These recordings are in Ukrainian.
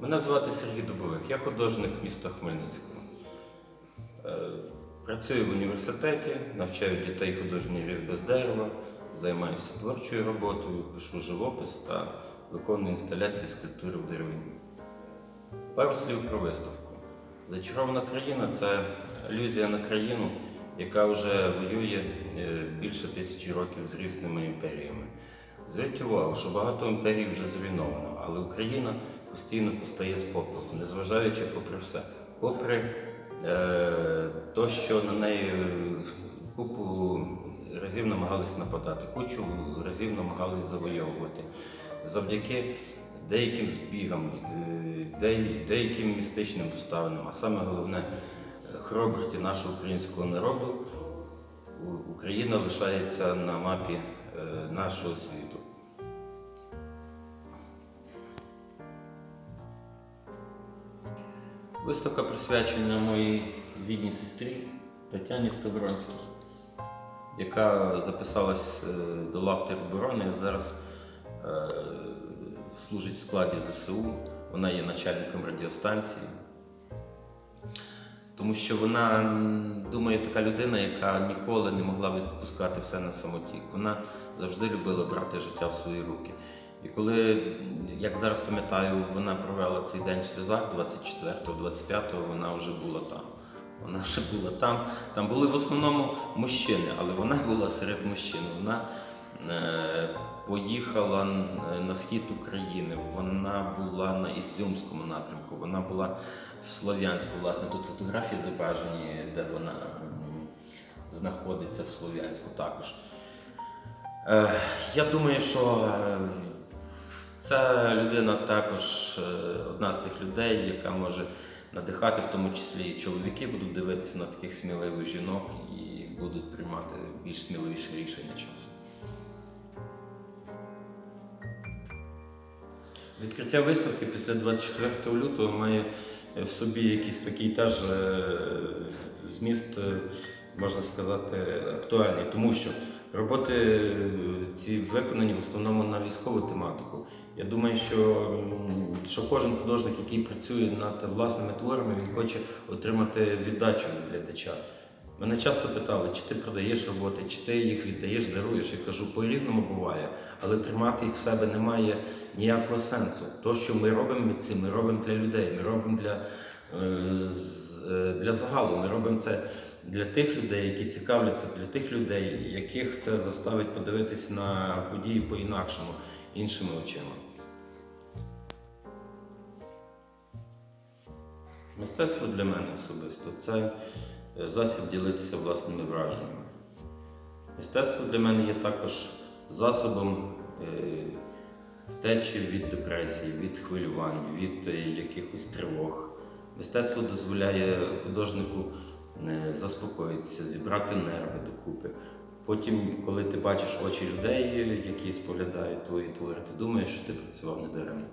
Мене звати Сергій Дубовик, я художник міста Хмельницького. Е, Працюю в університеті, навчаю дітей художньої різьби з дерева, займаюся творчою роботою, пишу живопис та виконую інсталяції скульптури в деревині. Пару слів про виставку. Зачарована країна це алюзія на країну, яка вже воює е, більше тисячі років з різними імперіями. Зверніть увагу, що багато імперій вже зруйновано, але Україна постійно постає з попелу, незважаючи попри все. Попри е, то, що на неї купу разів намагались нападати, кучу разів намагались завойовувати. Завдяки деяким збігам, е, де- деяким містичним обставинам, а саме головне хоробрості нашого українського народу, Україна лишається на мапі е, нашого світу. Виставка присвячена моїй рідній сестрі Тетяні Скавронській, яка записалась е, до лав тероборони, зараз е, служить в складі ЗСУ. Вона є начальником радіостанції. Тому що вона думаю, така людина, яка ніколи не могла відпускати все на самотік. Вона завжди любила брати життя в свої руки. І коли, як зараз пам'ятаю, вона провела цей день в сльозах 24-го, 25-го, вона вже була там. Вона вже була там. Там були в основному мужчини, але вона була серед мужчин. Вона е, поїхала на схід України, вона була на Ізюмському напрямку, вона була в Слов'янську. Власне, тут фотографії зображені, де вона знаходиться в Слов'янську також. Е, Я думаю, що е, ця людина також е, одна з тих людей, яка може надихати, в тому числі і чоловіки будуть дивитися на таких сміливих жінок і будуть приймати більш сміливіші рішення часом. Відкриття виставки після 24 лютого має в собі якийсь такий теж е, зміст, е, можна сказати, актуальний, тому що роботи е, ці виконані в основному на військову тематику. Я думаю, що, що кожен художник, який працює над власними творами, він хоче отримати віддачу від глядача. Мене часто питали, чи ти продаєш роботи, чи ти їх віддаєш, даруєш. Я кажу, по-різному буває, але тримати їх в себе немає ніякого сенсу. То, що ми робимо митці, ми робимо для людей, ми робимо для, е, е, для загалу, ми робимо це для тих людей, які цікавляться, для тих людей, яких це заставить подивитись на події по-інакшому, іншими очима. Мистецтво для мене особисто це е, засіб ділитися власними враженнями. Мистецтво для мене є також засобом е, втечі від депресії, від хвилювань, від е, якихось тривог. Мистецтво дозволяє художнику заспокоїтися, зібрати нерви докупи. Потім, коли ти бачиш очі людей, е, які споглядають твої твори, ти думаєш, що ти працював не даремно.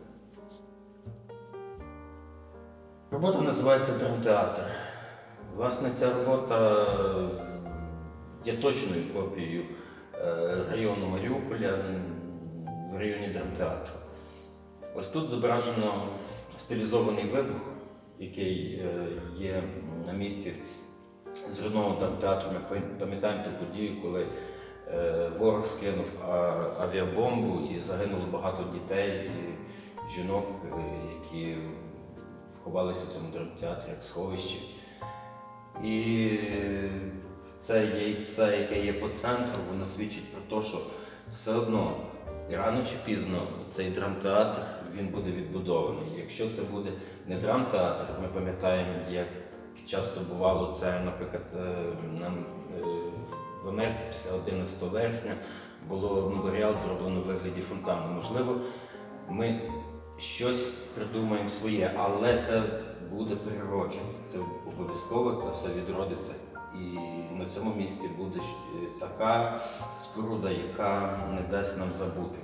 Робота називається драмтеатр. Власне, ця робота є точною копією е, району Маріуполя в районі драмтеатру. Ось тут зображено стилізований вибух, який е, є на місці зруйнованого драмтеатру. Ми пам'ятаємо ту подію, коли е, ворог скинув авіабомбу і загинуло багато дітей і жінок, е, які ховалися в цьому драмтеатрі як сховищі. І це яйце, яке є по центру, воно свідчить про те, що все одно рано чи пізно цей драмтеатр він буде відбудований. Якщо це буде не драмтеатр, ми пам'ятаємо, як часто бувало це, наприклад, е, нам е, в Америці після 11 вересня було меморіал зроблено в вигляді фонтану. Можливо, ми щось придумаємо своє, але це буде перероджено. Це обов'язково, це все відродиться. І на цьому місці буде е, така споруда, яка не дасть нам забути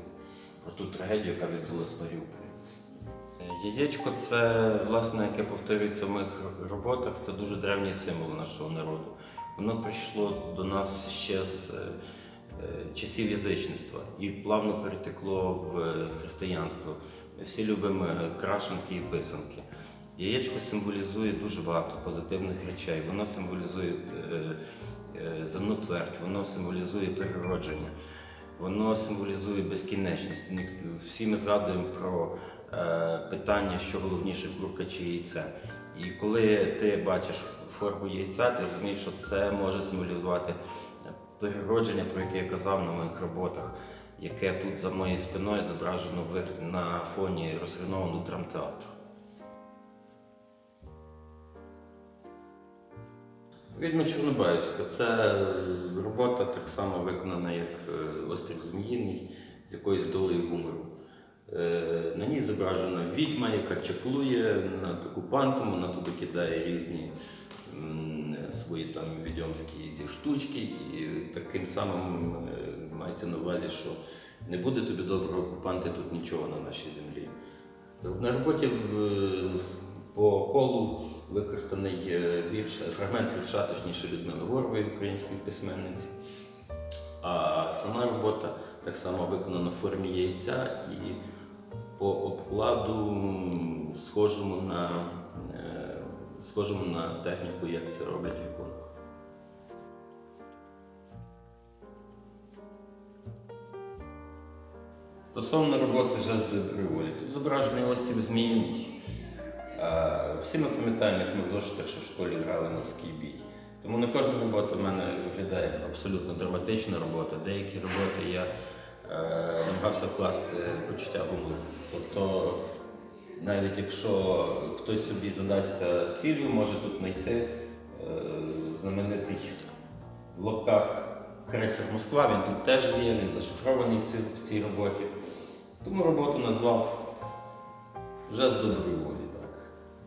про ту трагедію, яка відбулася в Маріуполі. Яєчко це, власне, яке повторюється в моїх роботах, це дуже древній символ нашого народу. Воно прийшло до нас ще з е, е, часів язичництва і плавно перетекло в християнство. Ми всі любимо крашенки і писанки. Яєчко символізує дуже багато позитивних речей. Воно символізує е, земну твердь, воно символізує переродження, воно символізує безкінечність. Всі ми згадуємо про е, питання, що головніше курка чи яйце. І коли ти бачиш форму яйця, ти розумієш, що це може символізувати переродження, про яке я казав на моїх роботах, яке тут за моєю спиною зображено на фоні розгрунованого драмтеатру. Відьма Чорнобаївська це робота так само виконана, як е, Острів Зміїний з якоюсь долею гумору. Е, На ній зображена відьма, яка чаклує над окупантом, вона туди кидає різні свої там відьомські ці штучки, і таким самим е, мається на увазі, що не буде тобі доброго окупанти тут нічого на нашій землі. На роботі по колу використаний е, вірш, фрагмент вірша, точніше Людмили Горової, української письменниці. А сама робота так само виконана в формі яйця і по обкладу схожому на, е, схожому на техніку, як це роблять в іконах. Стосовно роботи жест доброї волі, тут зображений острів Зміїний. Всі ми пам'ятаємо, як ми в зошитах ще в школі грали морський бій. Тому не кожна робота в мене виглядає абсолютно драматична робота. Деякі роботи я е, намагався вкласти почуття гумору. Тобто, навіть якщо хтось собі задасться ціллю, може тут знайти е, знаменитий в лапках крейсер Москва, він тут теж є, він зашифрований в цій, в цій роботі. Тому роботу назвав Жест доброї волі.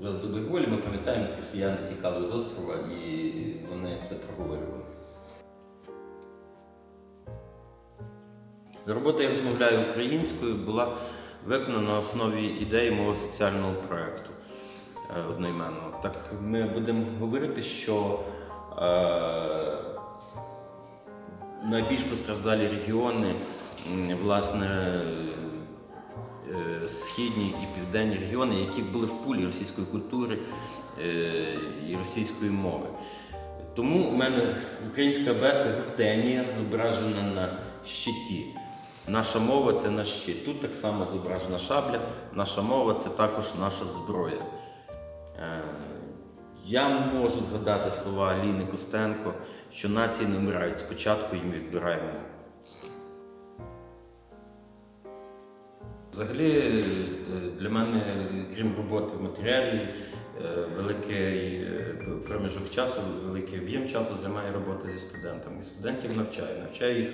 Так. Жест доброї волі, ми пам'ятаємо, як росіяни тікали з острова і вони це проговорювали. Робота я розмовляю українською була виконана на основі ідеї мого соціального проєкту е, одноіменного. Так ми будемо говорити, що е, найбільш постраждалі регіони, власне, східні і південні регіони, які були в пулі російської культури е, і російської мови. Тому у мене українська бетка Гортенія зображена на щиті. Наша мова це наш щит. Тут так само зображена шабля. Наша мова це також наша зброя. Е, Я можу згадати слова Аліни Костенко, що нації не вмирають, спочатку їм відбираємо. Взагалі, е, для мене, крім роботи в матеріалі, е, великий е, проміжок часу, великий об'єм часу займає робота зі студентами. Студентів навчаю, навчаю їх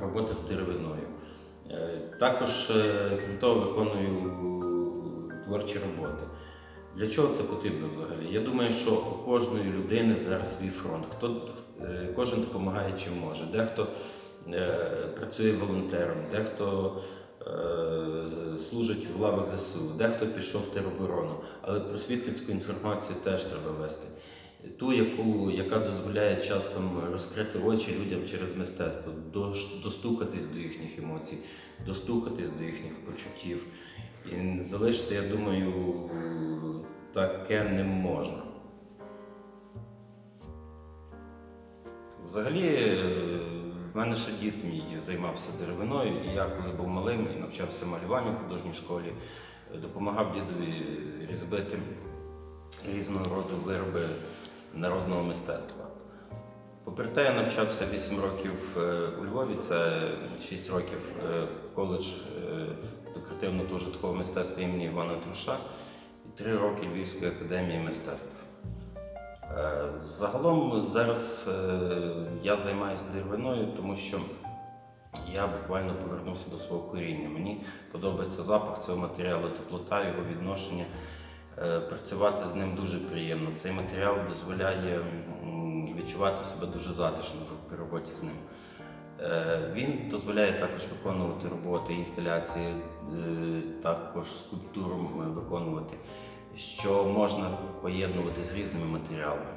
роботи з деревиною. Також, крім того, виконую творчі роботи. Для чого це потрібно взагалі? Я думаю, що у кожної людини зараз свій фронт. Хто, кожен допомагає чим може. Дехто працює волонтером, дехто служить в лавах ЗСУ, дехто пішов в тероборону. Але просвітницьку інформацію теж треба вести. Ту, яку, яка дозволяє часом розкрити очі людям через мистецтво, достукатись до їхніх емоцій, достукатись до їхніх почуттів. І залишити, я думаю, таке не можна. Взагалі, в мене ще дід мій займався деревиною, і я, коли був малим і навчався малюванню в художній школі, допомагав дідові різьбити різного роду вироби народного мистецтва. Попри те, я навчався 8 років е, у Львові, це 6 років е, коледж е, декоративного та мистецтва імені Івана Труша і 3 роки Львівської академії мистецтв. Е, Загалом зараз е, я займаюся деревиною, тому що я буквально повернувся до свого коріння. Мені подобається запах цього матеріалу, теплота, його відношення. Е, Працювати з ним дуже приємно. Цей матеріал дозволяє відчувати себе дуже затишно при роботі з ним. Він дозволяє також виконувати роботи, інсталяції, також скульптуру виконувати, що можна поєднувати з різними матеріалами.